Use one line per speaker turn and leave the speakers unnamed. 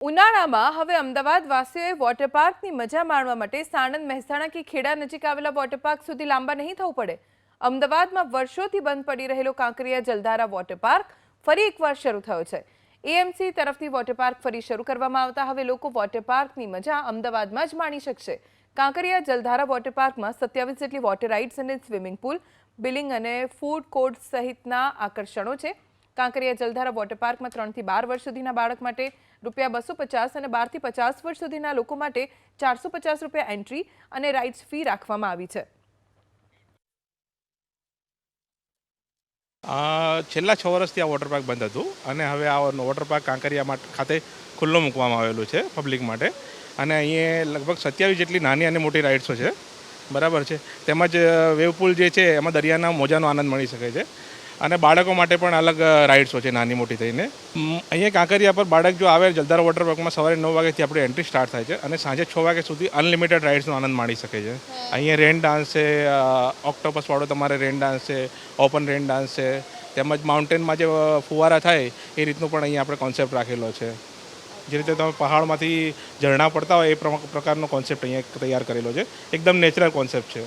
ઉનાળામાં હવે અમદાવાદ વાસીઓએ વોટર પાર્કની મજા માણવા માટે સાણંદ મહેસાણા કે ખેડા નજીક આવેલા વોટર પાર્ક સુધી લાંબા નહીં થવું પડે. અમદાવાદમાં વર્ષોથી બંધ પડી રહેલો કાંકરિયા જલધારા વોટર પાર્ક ફરી એકવાર શરૂ થયો છે. એએમસી તરફથી વોટર પાર્ક ફરી શરૂ કરવામાં આવતા. હવે લોકો વોટર પાર્કની મજા અમદાવાદમાં જ માણી શકશે. કાંકરિયા જલધારા વોટર પાર્કમાં સત્યાવીસ જેટલી વોટર રાઇડ્સ અને સ્વિમિંગ પુલ બિલિંગ અને ફૂડ કોર્ટ સહિતના આકર્ષણો છે. કાંકરિયા જલધારા વોટર પાર્કમાં ત્રણથી બાર વર્ષ સુધીના બાળક માટે રૂપિયા બસો પચાસ અને બારથી પચાસ વર્ષ સુધીના લોકો માટે ચારસો પચાસ રૂપિયા એન્ટ્રી અને રાઇડ્સ ફી રાખવામાં આવી છે.
છેલ્લા છ વર્ષથી આ વોટર પાર્ક બંધ હતું અને હવે આ વોટર પાર્ક કાંકરિયા ખાતે ખુલ્લો મૂકવામાં આવેલું છે પબ્લિક માટે. અને અહીંયા લગભગ સત્યાવીસ જેટલી નાની અને મોટી રાઇડ્સો છે. બરાબર છે. તેમજ વેવ પુલ જે છે, એમાં દરિયાના મોજાનો આનંદ મળી શકે છે. અને બાળકો માટે પણ અલગ રાઇડ્સો છે નાની મોટી થઈને. અહીંયા કાંકરિયા પર બાળક જો આવે જલધારા વોટર પાર્કમાં સવારે નવ વાગ્યાથી આપણી એન્ટ્રી સ્ટાર્ટ થાય છે અને સાંજે છ વાગ્યા સુધી અનલિમિટેડ રાઇડ્સનો આનંદ માણી શકે છે. અહીંયા રેન ડાન્સ છે ઓક્ટોપસવાળો તમારે રેન ડાન્સ છે ઓપન રેન ડાન્સ છે તેમજ માઉન્ટેનમાં જે ફુવારા થાય એ રીતનું પણ અહીંયા આપણે કોન્સેપ્ટ રાખેલો છે. જે રીતે તમે પહાડમાંથી ઝરણા પડતા હોય એ પ્રકારનો કોન્સેપ્ટ અહીંયા તૈયાર કરેલો છે. એકદમ નેચરલ કોન્સેપ્ટ છે.